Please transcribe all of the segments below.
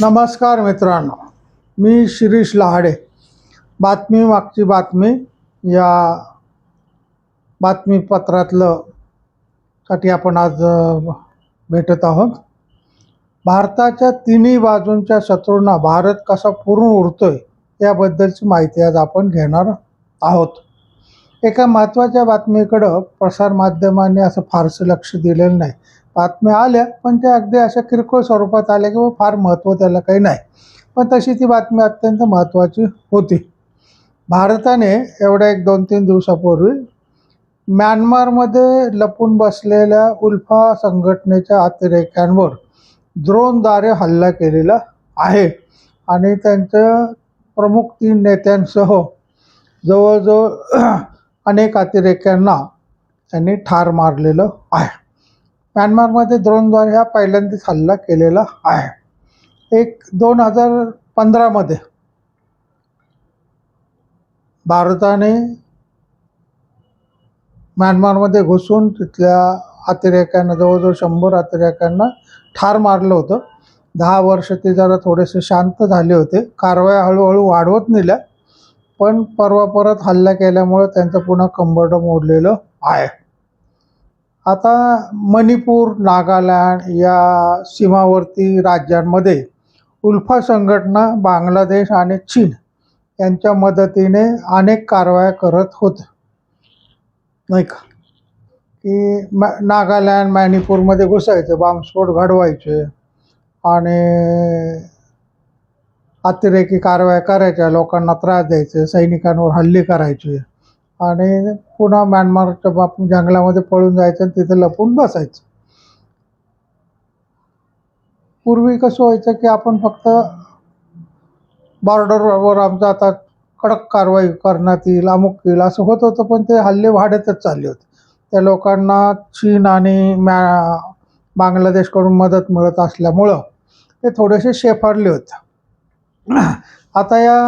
नमस्कार मित्रांनो मी शिरीष लहाडे. बातमी मागची बातमी या बातमीपत्रातलं साठी आपण आज भेटत आहोत. भारताच्या तिन्ही बाजूंच्या शत्रूंना भारत कसा पुरून उरतोय याबद्दलची माहिती आज आपण घेणार आहोत. एका महत्त्वाच्या बातमीकडं प्रसारमाध्यमांनी असं फारसं लक्ष दिलेलं नाही. बातम्या आल्या पण त्या अगदी अशा किरकोळ स्वरूपात आल्या किंवा फार महत्त्व त्याला काही नाही. पण तशी ती बातमी अत्यंत महत्त्वाची होती. भारताने एवढ्या एक दोन तीन दिवसापूर्वी म्यानमारमध्ये लपून बसलेल्या उल्फा संघटनेच्या अतिरेक्यांवर ड्रोनद्वारे हल्ला केलेला आहे. आणि त्यांच्या प्रमुख तीन नेत्यांसह जवळजवळ अनेक अतिरेक्यांना त्यांनी ठार मारलेलं आहे. म्यानमारमध्ये द्रोणद्वारे हा पहिल्यांदाच हल्ला केलेला आहे. एक दोन हजार पंधरामध्ये भारताने म्यानमारमध्ये घुसून तिथल्या अतिरेक्यांना जवळजवळ शंभर अतिरेक्यांना ठार मारलं होतं. दहा वर्ष ते जरा थोडेसे शांत झाले होते. कारवाया हळूहळू वाढवत नेल्या पण परवा परत हल्ला केल्यामुळे त्यांचं पुन्हा कंबरडं मोडलेलं आहे. आता मणिपूर नागालँड या सीमावर्ती राज्यांमध्ये उल्फा संघटना बांगलादेश आणि चीन यांच्या मदतीने अनेक कारवाया करत होत. नाही का? की मॅ नागालँड मणिपूरमध्ये घुसायचे बॉम्बस्फोट घडवायचे आणि अतिरेकी कारवाया करायच्या लोकांना त्रास द्यायचे सैनिकांवर हल्ले करायचे. आणि पुन्हा म्यानमारच्या बाप जंगलामध्ये पळून जायचं आणि तिथे लपून बसायचं. पूर्वी कसं व्हायचं की आपण फक्त बॉर्डरवर आमचं आता कडक कारवाई करण्यात येईल अमुक येईल असं होत होतं पण ते हल्ले वाढतच चालले होते. त्या लोकांना चीन आणि म्या बांगलादेशकडून मदत मिळत असल्यामुळं ते थोडेसे शेफारले होते. आता या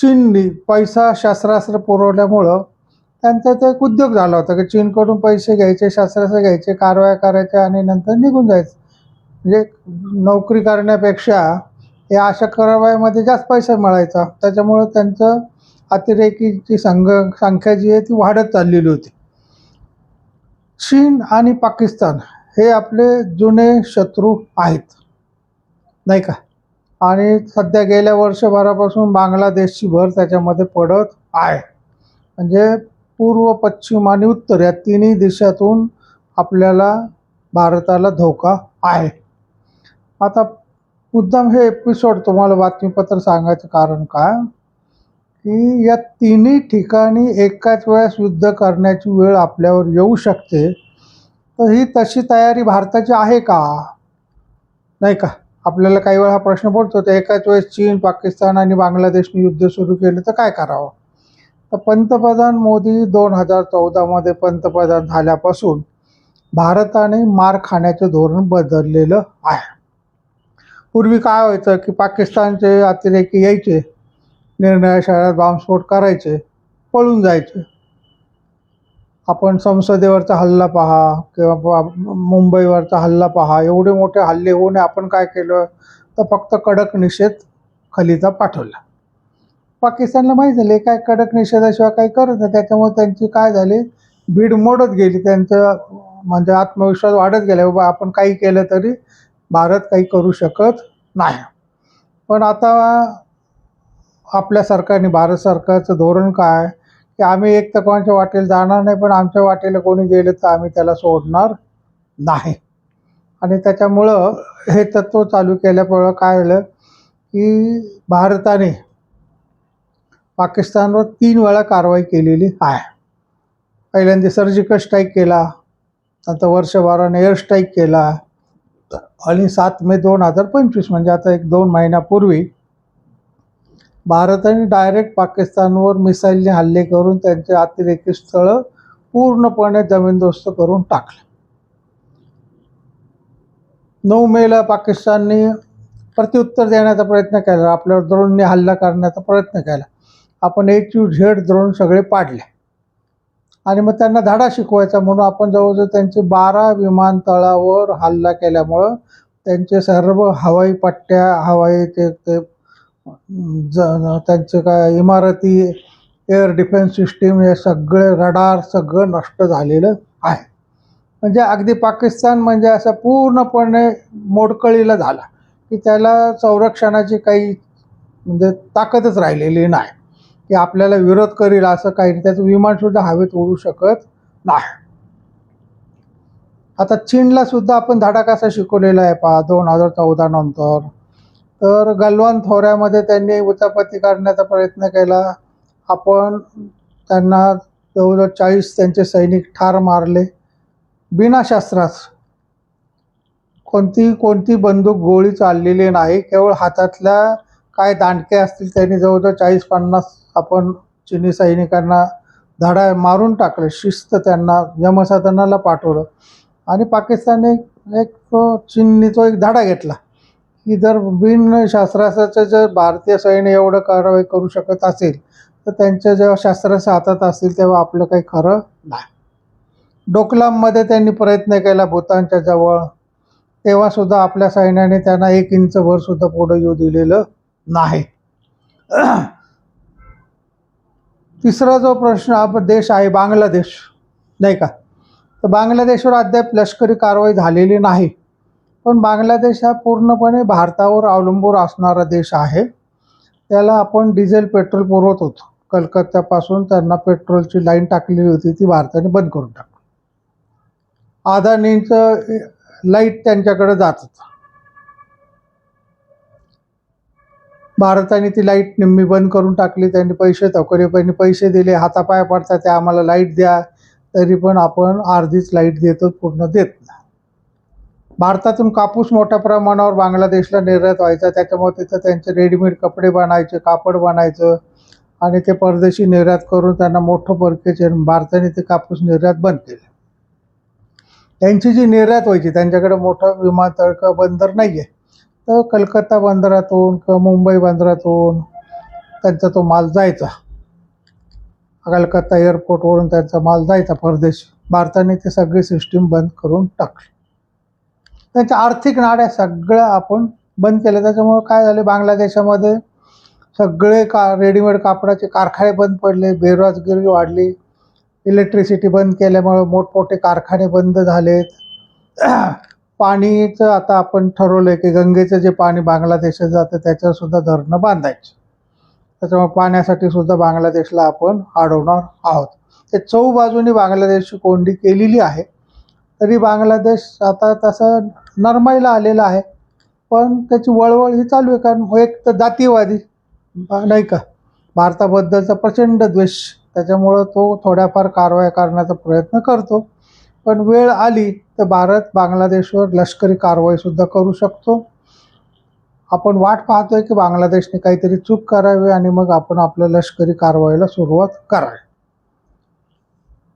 चीननी पैसा शस्त्रास्त्र पुरवल्यामुळं त्यांचा तो एक उद्योग झाला होता की चीनकडून पैसे घ्यायचे शस्त्रास्त्र घ्यायचे कारवाया करायच्या आणि नंतर निघून जायचं. म्हणजे नोकरी करण्यापेक्षा या अशा कारवाईमध्ये जास्त पैसा मिळायचा. त्याच्यामुळं त्यांचं अतिरेकीची संघ संख्या जी आहे ती वाढत चाललेली होती. चीन आणि पाकिस्तान हे आपले जुने शत्रू आहेत. नाही का? आणि सध्या गेल्या वर्षभरापासून बांगलादेशची भर त्याच्यामध्ये पडत आहे. म्हणजे पूर्व पश्चिम आणि उत्तर या तिन्ही दिशातून आपल्याला भारताला धोका आहे. आता मुद्दाम हे एपिसोड तुम्हाला बातमीपत्र सांगायचं कारण काय? की या तिन्ही ठिकाणी एकाच वेळेस युद्ध करण्याची वेळ आपल्यावर येऊ शकते. तर ही तशी तयारी भारताची आहे का? नाही का? आपल्याला काही वेळा हा प्रश्न पडतो तर एकाच वेळेस चीन पाकिस्तान आणि बांगलादेशने युद्ध सुरू केलं तर काय करावं? तर पंतप्रधान मोदी दोन हजार चौदामध्ये पंतप्रधान झाल्यापासून भारताने मार खाण्याचं धोरण बदललेलं आहे. पूर्वी काय व्हायचं की पाकिस्तानचे अतिरेकी यायचे निर्णय शहरात बॉम्बस्फोट करायचे पळून जायचे. आपण संसदेवरचा हल्ला पहा किंवा मुंबईवरचा हल्ला पहा. एवढे मोठे हल्ले होऊन आपण काय केलं? तर फक्त कडक निषेध खलिता पाठवला. पाकिस्तानला माहीत झाले काय कडक निषेधाशिवाय काही करत नाही. त्याच्यामुळे त्यांची काय झाली? भीड मोडत गेली. त्यांचं म्हणजे आत्मविश्वास वाढत गेला. बाबा आपण काही केलं तरी भारत काही करू शकत नाही. पण आता आपल्या सरकारने भारत सरकारचं धोरण काय? की आम्ही एक तर कोणाच्या वाटेला जाणार नाही पण आमच्या वाटेला कोणी गेलं तर आम्ही त्याला सोडणार नाही. आणि त्याच्यामुळं हे तत्त्व चालू केल्यामुळं काय झालं की भारताने पाकिस्तानवर तीन वेळा कारवाई केलेली आहे. पहिल्यांदा सर्जिकल स्ट्राईक केला नंतर वर्षभराने एअर स्ट्राईक केला आणि सात मे दोन हजार पंचवीस म्हणजे आता एक दोन महिन्यापूर्वी भारताने डायरेक्ट पाकिस्तानवर मिसाईलने हल्ले करून त्यांचे अतिरेकी स्थळं पूर्णपणे जमीनदोस्त करून टाकले. नऊ मेला पाकिस्तानने प्रत्युत्तर देण्याचा प्रयत्न केला. आपल्यावर द्रोणने हल्ला करण्याचा प्रयत्न केला. आपण एच यू झेड द्रोण सगळे पाडले. आणि मग त्यांना धडा शिकवायचा म्हणून आपण जवळजवळ त्यांचे बारा विमानतळावर हल्ला केल्यामुळं त्यांचे सर्व हवाई पट्ट्या हवाई ते ते ज त्यांचे काय इमारती एअर डिफेन्स सिस्टीम हे सगळे रडार सगळं नष्ट झालेलं आहे. म्हणजे अगदी पाकिस्तान म्हणजे असं पूर्णपणे मोडकळीला झाला की त्याला संरक्षणाची काही म्हणजे ताकदच राहिलेली नाही की आपल्याला विरोध करील असं काही नाही. त्याचं विमानसुद्धा हवेत उडू शकत नाही. आता चीनला सुद्धा आपण धडाकासा शिकवलेला आहे पहा दोन हजार चौदा नंतर. तर गलवान थोऱ्यामध्ये त्यांनी उचापती करण्याचा प्रयत्न केला. आपण त्यांना जवळजवळ चाळीस त्यांचे सैनिक ठार मारले. बिनाशास्त्रास कोणती कोणती बंदूक गोळी चाललेली नाही केवळ हातातल्या काय दांडके असतील त्यांनी जवळजवळ चाळीस पन्नास आपण चिनी सैनिकांना धडा मारून टाकले शिस्त त्यांना यमसाधनाला पाठवलं. आणि पाकिस्तानने एक चिन्नीचा एक धडा घेतला. की जर बिन शास्त्राचं जर भारतीय सैन्य एवढं कारवाई करू शकत असेल तर त्यांच्या जेव्हा शस्त्राच्या हातात असतील तेव्हा आपलं काही खरं नाही. डोकलाममध्ये त्यांनी प्रयत्न केला भूतानच्या जवळ. तेव्हासुद्धा आपल्या सैन्याने त्यांना एक इंचभरसुद्धा पुढं येऊ दिलेलं नाही. तिसरा जो प्रश्न हा देश आहे बांगलादेश. नाही का? तर बांगलादेशवर अद्याप लष्करी कारवाई झालेली नाही. पण बांगलादेश हा पूर्णपणे भारतावर अवलंबून असणारा देश आहे. त्याला आपण डिझेल पेट्रोल पुरवत होतो. कलकत्त्यापासून त्यांना पेट्रोलची लाईन टाकलेली होती ती भारताने बंद करून टाकली. अदानींचं लाइट त्यांच्याकडे जात होतं. भारताने ती लाइट निम्मी बंद करून टाकली त्यांनी पैसे तकोरेपणी पैसे दिले हातापाय पडतात ते आम्हाला लाइट द्या तरी पण आपण अर्धीच लाइट देतो पूर्ण देत भारतातून कापूस मोठ्या प्रमाणावर बांगलादेशला निर्यात व्हायचा. त्याच्यामुळे तिथं त्यांचे रेडीमेड कपडे बनायचे कापड बनायचं आणि ते परदेशी निर्यात करून त्यांना मोठं परकेचे भारताने ते कापूस निर्यात बंद केले. त्यांची जी निर्यात व्हायची त्यांच्याकडे मोठं विमानतळ किंवा बंदर नाही आहे तर कलकत्ता बंदरातून किंवा मुंबई बंदरातून त्यांचा तो माल जायचा. कलकत्ता एअरपोर्टवरून त्यांचा माल जायचा परदेशी. भारताने ते सगळी सिस्टीम बंद करून टाकली. त्यांच्या आर्थिक नाड्या सगळ्या आपण बंद केल्या. त्याच्यामुळं काय झाले? बांगलादेशामध्ये सगळे का रेडीमेड कापडाचे कारखाने बंद पडले. बेरोजगारी वाढली. इलेक्ट्रिसिटी बंद केल्यामुळं मोठमोठे कारखाने बंद झालेत. पाणीचं आता आपण ठरवलं आहे की गंगेचं जे पाणी बांगलादेशात जातं त्याच्यावरसुद्धा धरणं बांधायचं. त्याच्यामुळे पाण्यासाठी सुद्धा बांगलादेशला आपण अडवणार आहोत. ते चौ बाजूनी बांगलादेशची कोंडी केलेली आहे. तरी बांगलादेश आता तसं नरमाईला आलेला आहे. पण त्याची वळवळ ही चालू आहे कारण हो एक तर जातीवादी नाही का? भारताबद्दलचा प्रचंड द्वेष. त्याच्यामुळं तो थोड्याफार कारवाया करण्याचा प्रयत्न करतो. पण वेळ आली तर भारत बांगलादेशवर लष्करी कारवाईसुद्धा करू शकतो. आपण वाट पाहतोय की बांगलादेशने काहीतरी चूक करावी आणि मग आपण आपल्या लष्करी कारवाईला सुरुवात करावी.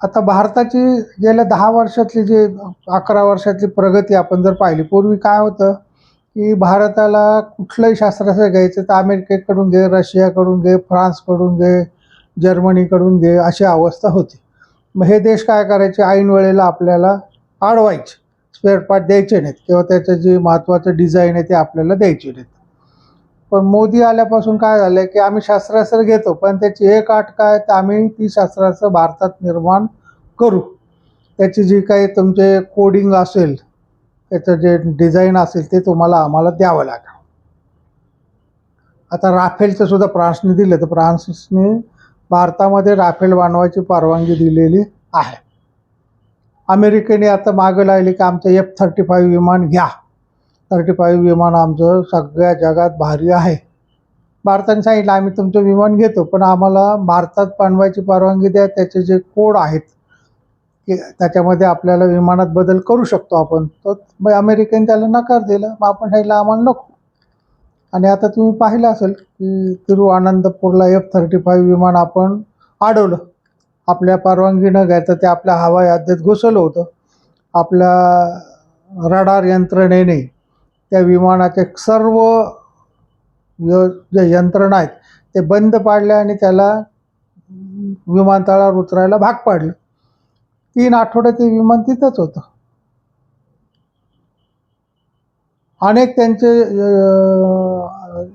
आता भारताची गेल्या दहा वर्षातली जी अकरा वर्षातली प्रगती आपण जर पाहिली पूर्वी काय होतं की भारताला कुठलंही शास्त्राचं घ्यायचं तर अमेरिकेकडून घे रशियाकडून घे फ्रान्सकडून घे जर्मनीकडून घे अशी अवस्था होती. मग हे देश काय करायचे? ऐन वेळेला आपल्याला अडवायचे स्पेअर पार्ट द्यायचे नाहीत किंवा त्याचं जे महत्त्वाचं डिझाईन आहे ते आपल्याला द्यायचे नाहीत. पण मोदी आल्यापासून काय झालं की आम्ही शास्त्रास्त्र घेतो पण त्याची एक आठ काय तर आम्ही ती शास्त्रास्त्र भारतात निर्माण करू. त्याची जी काही तुमचे कोडिंग असेल त्याचं जे डिझाईन असेल ते तुम्हाला आम्हाला द्यावं लागेल. आता राफेलचं सुद्धा फ्रान्सने दिलं तर फ्रान्सने भारतामध्ये राफेल बांधवायची परवानगी दिलेली आहे. अमेरिकेने आता मागं लागली की आमचं एफ थर्टी फाईव्ह विमान घ्या. थर्टी फाईव्ह विमान आमचं सगळ्या जगात भारी आहे. भारताने सांगितलं आम्ही तुमचं विमान घेतो पण आम्हाला भारतात बनवायची परवानगी द्या त्याचे जे कोड आहेत की त्याच्यामध्ये आपल्याला विमानात बदल करू शकतो आपण. तर मग अमेरिकेने त्याला नकार दिला. मग आपण सांगितलं आम्हाला नको. आणि आता तुम्ही पाहिलं असेल की तिरुअनंतपूरला एफ थर्टी फाईव्ह विमान आपण अडवलं. आपल्या परवानगी न घ्यायचं ते आपल्या हवाई हद्दीत घुसवलं होतं. आपल्या रडार यंत्रणेने त्या विमानाचे सर्व य जे यंत्रणा आहेत ते बंद पाडल्या आणि त्याला विमानतळावर उतरायला भाग पाडलं. तीन आठवडे ते विमान तिथंच होतं. अनेक त्यांचे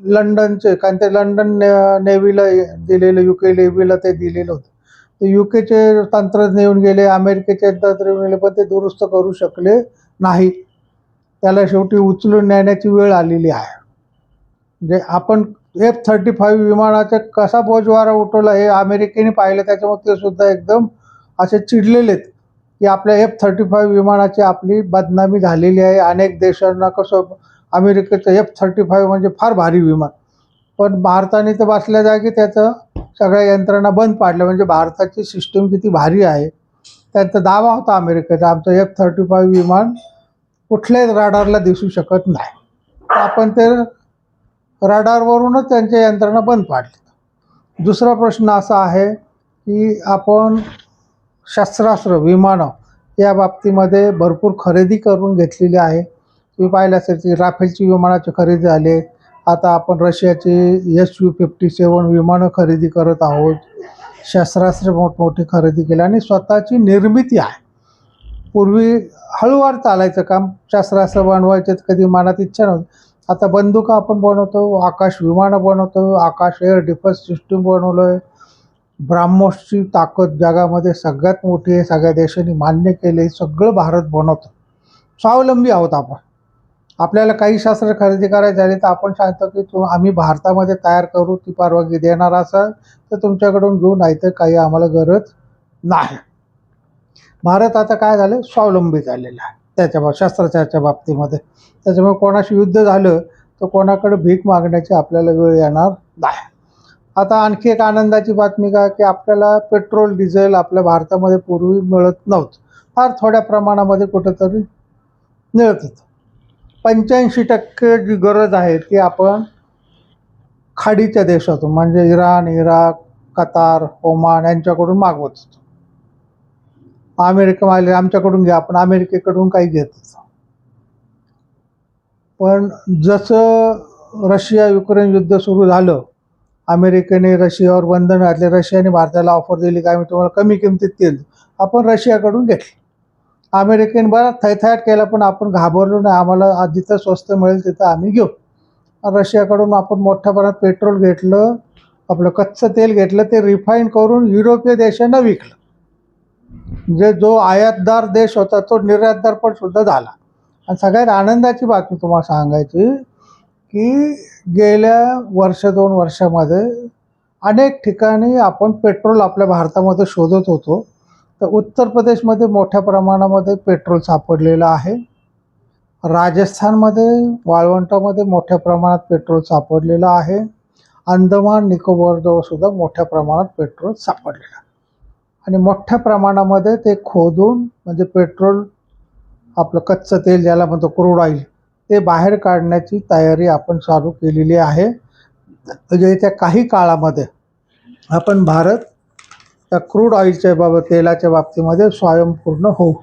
लंडनचे कारण ते लंडन ने- नेव्हीला दिलेलं यू के नेव्हीला ते दिलेलं होतं. ते यू केचे तंत्रज्ञ येऊन गेले अमेरिकेचे तंत्र येऊन गेले पण ते दुरुस्त करू शकले नाहीत त्याला शेवटी उचलून नेण्याची वेळ आलेली आहे. म्हणजे आपण एफ थर्टी फाईव्ह विमानाचा कसा बोजवारा उठवला हे अमेरिकेने पाहिलं त्याच्यामुळे ते सुद्धा एकदम असे चिडलेले आहेत की आपल्या एफ थर्टी फाईव्ह विमानाची आपली बदनामी झालेली आहे. अनेक देशांना कसं अमेरिकेचं एफ थर्टी फाईव्ह म्हणजे फार भारी विमान. पण भारताने तर बसल्या जागी त्याचं सगळ्या यंत्रणा बंद पाडल्या. म्हणजे भारताची सिस्टीम किती भारी आहे. त्यांचा दावा होता अमेरिकेचा आमचं एफ थर्टी फाईव्ह विमान कुठल्याही राडारला दिसू शकत नाही. आपण ते राडारवरूनच त्यांच्या यंत्रणा बंद पाडली. दुसरा प्रश्न असा आहे की आपण शस्त्रास्त्र विमानं या बाबतीमध्ये भरपूर खरेदी करून घेतलेली आहे. तुम्ही पाहिलं असेल की राफेलची विमानाची खरेदी झाली. आता आपण रशियाची एस यू फिफ्टी सेवन विमानं खरेदी करत आहोत. शस्त्रास्त्र मोठमोठी खरेदी केली आणि स्वतःची निर्मिती आहे. पूर्वी हळूवार चालायचं काम शस्त्रास्त्र बनवायचे कधी मनात इच्छा नव्हती. आता बंदुका आपण बनवतो आकाश विमानं बनवतो आकाश एअर डिफेन्स सिस्टीम बनवलं आहे ब्राह्मोसची ताकद जगामध्ये सगळ्यात मोठी आहे सगळ्या देशांनी मान्य केले सगळं भारत बनवतो. स्वावलंबी आहोत आपण. आपल्याला काही शास्त्र खरेदी करायची झाले तर आपण सांगतो की तू आम्ही भारतामध्ये तयार करू ती परवानगी देणार असाल तर तुमच्याकडून घेऊ नाही तर काही आम्हाला गरज नाही. भारत आता काय झालं? स्वावलंबी झालेला आहे. त्याच्या बा- शस्त्राच्या बाबतीमध्ये. त्याच्यामुळे कोणाशी युद्ध झालं तर कोणाकडे भीक मागण्याची आपल्याला वेळ येणार नाही. आता आणखी एक आनंदाची बातमी काय की आपल्याला पेट्रोल डिझेल आपल्या भारतामध्ये पूर्वी मिळत नव्हतं. फार थोड्या प्रमाणामध्ये कुठंतरी मिळत होतं. पंच्याऐंशी टक्के जी गरज आहे ती आपण खाडीच्या देशातून म्हणजे इराण इराक कतार ओमान यांच्याकडून मागवत होतो. अमेरिका आले आमच्याकडून घ्या आपण अमेरिकेकडून काही घेत पण जसं रशिया युक्रेन युद्ध सुरू झालं अमेरिकेने रशियावर बंधन घातले रशियाने भारताला ऑफर दिली काय आम्ही तुम्हाला कमी किमतीत तेल आपण रशियाकडून घेतलं. अमेरिकेने बराच थैथाट केला पण आपण घाबरलो नाही. आम्हाला जिथं स्वस्त मिळेल तिथं आम्ही घेऊ. रशियाकडून आपण मोठ्या प्रमाणात पेट्रोल घेतलं आपलं कच्चं तेल घेतलं ते रिफाईन करून युरोपीय देशांना विकलं. म्हणजे जो आयातदार देश होता तो निर्यातदार पण सुद्धा झाला. आणि सगळ्यात आनंदाची बातमी तुम्हाला सांगायची की गेल्या वर्ष दोन वर्षामध्ये अनेक ठिकाणी आपण पेट्रोल आपल्या भारतामध्ये शोधत होतो. तर उत्तर प्रदेशमध्ये मोठ्या प्रमाणामध्ये पेट्रोल सापडलेलं आहे. राजस्थानमध्ये वाळवंटामध्ये मोठ्या प्रमाणात पेट्रोल सापडलेलं आहे. अंदमान निकोबारजवळसुद्धा मोठ्या प्रमाणात पेट्रोल सापडलेलं आहे. आणि मोठ्या प्रमाणामध्ये ते खोदून म्हणजे पेट्रोल आपलं कच्चं तेल ज्याला म्हणतो क्रूड ऑइल ते बाहेर काढण्याची तयारी आपण चालू केलेली आहे. म्हणजे येत्या काही काळामध्ये आपण भारत त्या क्रूड ऑइलच्या बाबत तेलाच्या बाबतीमध्ये स्वयंपूर्ण होऊ.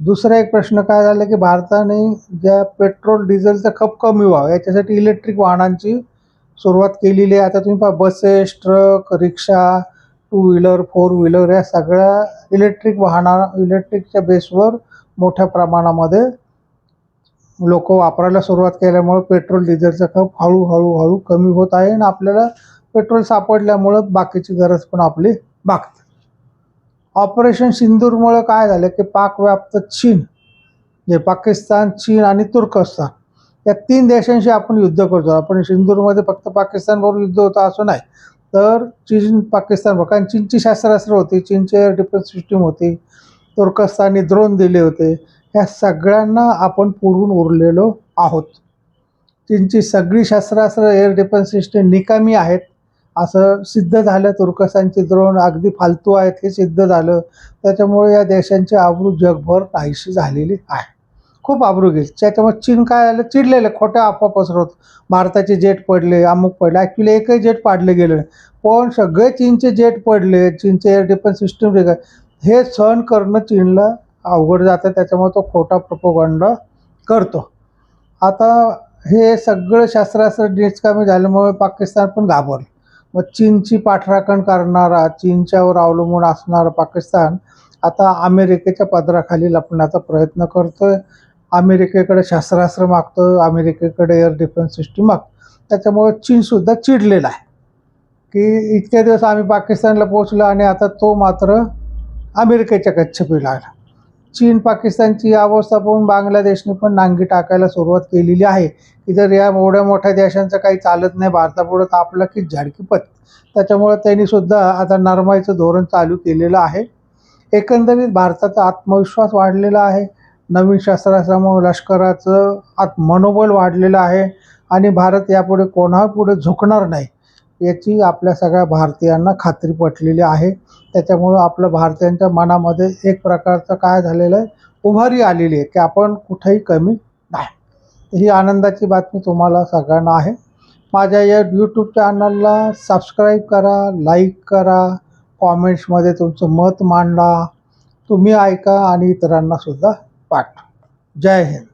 दुसरा एक प्रश्न काय झाला की भारताने ज्या पेट्रोल डिझेलचा खप कमी व्हावं याच्यासाठी इलेक्ट्रिक वाहनांची सुरुवात केलेली आहे. आता तुम्ही पहा बसेस ट्रक रिक्षा टू व्हीलर फोर व्हीलर या सगळ्या इलेक्ट्रिक वाहना इलेक्ट्रिकच्या बेसवर मोठ्या प्रमाणामध्ये लोक वापरायला सुरुवात केल्यामुळं पेट्रोल डिझेलचा खप हळूहळू हळू कमी होत आहे आणि आपल्याला पेट्रोल सापडल्यामुळं बाकीची गरज पण आपली भागते. ऑपरेशन सिंदूरमुळं काय झालं की पाकव्याप्त चीन जे पाकिस्तान चीन आणि तुर्कस्तान या तीन देशांशी आपण युद्ध करतो. आपण सिंदूरमध्ये फक्त पाकिस्तानबरोबर युद्ध होतं असं नाही. तर चीन पाकिस्तान कारण चीनची शास्त्रास्त्र होती चीनची एअर डिफेन्स सिस्टीम होती तुर्कस्तानने द्रोण दिले होते ह्या सगळ्यांना आपण पुरून उरलेलो आहोत. चीनची सगळी शस्त्रास्त्र एअर डिफेन्स सिस्टीम निकामी आहेत असं सिद्ध झालं तुर्कस्तानची द्रोण अगदी फालतू आहेत हे सिद्ध झालं. त्याच्यामुळे या देशांची आबरू जगभर नाहीशी झालेली आहे. खूप आबरू गेली. त्याच्यामुळे चीन काय आलं चिडलेलं खोट्या अफवा पसरवत भारताचे जेट पडले अमुक पडले. ॲक्च्युली एकही जेट पाडले गेले पण सगळे चीनचे जेट पडले चीनचे एअर डिफेन्स सिस्टम हे सहन करणं चीनला अवघड जातं. त्याच्यामुळे तो खोटा प्रपोगंड करतो. आता हे सगळं शास्त्रास्त्र निष्कामी झाल्यामुळे पाकिस्तान पण घाबरलं. मग चीनची पाठराखण करणारा चीनच्यावर अवलंबून असणारा पाकिस्तान आता अमेरिकेच्या पदराखाली लपण्याचा प्रयत्न करतोय. अमेरिकेकडे शस्त्रास्त्र मागतो अमेरिकेकडे एअर डिफेन्स सिस्टीम मागतो त्याच्यामुळे चीनसुद्धा चिडलेला आहे. की इतके दिवस आम्ही पाकिस्तानला पोचलो आणि आता तो मात्र अमेरिकेच्या कच्छपी लागला चीन पाकिस्तानची अवस्था पाहून बांगलादेशने पण नांगी टाकायला सुरुवात केलेली आहे. की जर या एवढ्या मोठ्या देशांचं काही चालत नाही भारतापुढं तर आपलं की झाडकीपत त्याच्यामुळं त्यांनीसुद्धा आता नरमाईचं धोरण चालू केलेलं आहे. एकंदरीत भारताचा आत्मविश्वास वाढलेला आहे. नवीन शस्त्रास्त्रामुळे लष्कराचं आत मनोबल वाढलेलं आहे आणि भारत यापुढे कोणापुढे झुकणार नाही याची आपल्या सगळ्या भारतीयांना खात्री पटलेली आहे. त्याच्यामुळं आपलं भारतीयांच्या मनामध्ये एक प्रकारचं काय झालेलं आहे? उभारी आलेली आहे की आपण कुठेही कमी नाही. ही आनंदाची बातमी तुम्हाला सगळ्यांना आहे. माझ्या या यूट्यूब चॅनलला सबस्क्राईब करा लाईक करा कॉमेंट्समध्ये तुमचं मत मांडा. तुम्ही ऐका आणि इतरांनासुद्धा पाठ. जय हिंद.